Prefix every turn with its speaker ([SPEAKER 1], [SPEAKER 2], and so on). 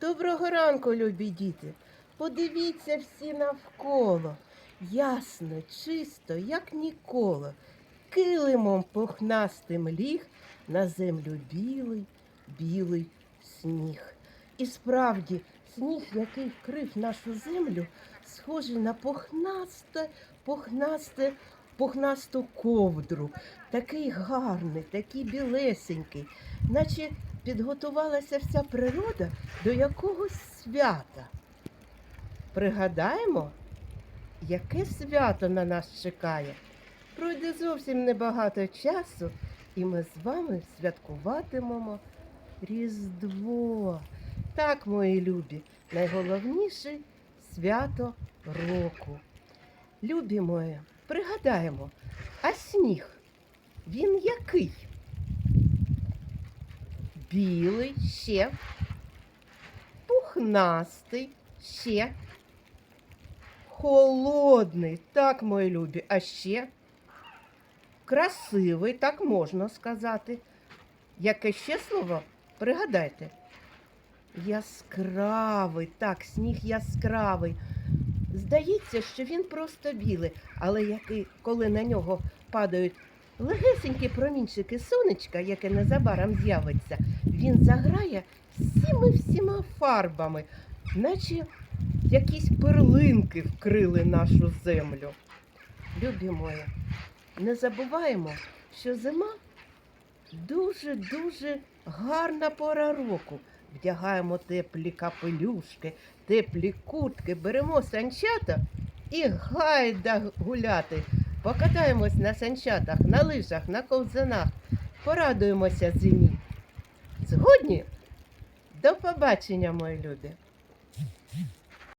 [SPEAKER 1] Доброго ранку, любі діти. Подивіться всі навколо. Ясно, чисто, як ніколи. Килимом пухнастим ліг на землю білий, білий сніг. І справді, сніг, який вкрив нашу землю, схожий на пухнасте, пухнасте, пухнасту ковдру. Такий гарний, такий білесенький, наче підготувалася вся природа до якогось свята. Пригадаємо, яке свято на нас чекає. Пройде зовсім небагато часу, і ми з вами святкуватимемо Різдво. Так, мої любі, найголовніше свято року. Любі мої, пригадаємо, а сніг, він який? Білий ще, пухнастий ще, холодний, так, мої любі, а ще красивий, так можна сказати. Яке ще слово? Пригадайте. Яскравий, так, сніг яскравий. Здається, що він просто білий, але який, коли на нього падають легесенькі промінчики сонечка, яке незабаром з'явиться, він заграє всіми всіма фарбами, наче якісь перлинки вкрили нашу землю. Любі мої, не забуваємо, що зима дуже-дуже гарна пора року. Вдягаємо теплі капелюшки, теплі куртки, беремо санчата і гайда гуляти. Покатаємось на санчатах, на лижах, на ковзанах. Порадуємося зимі. Згодні? До побачення, мої люди!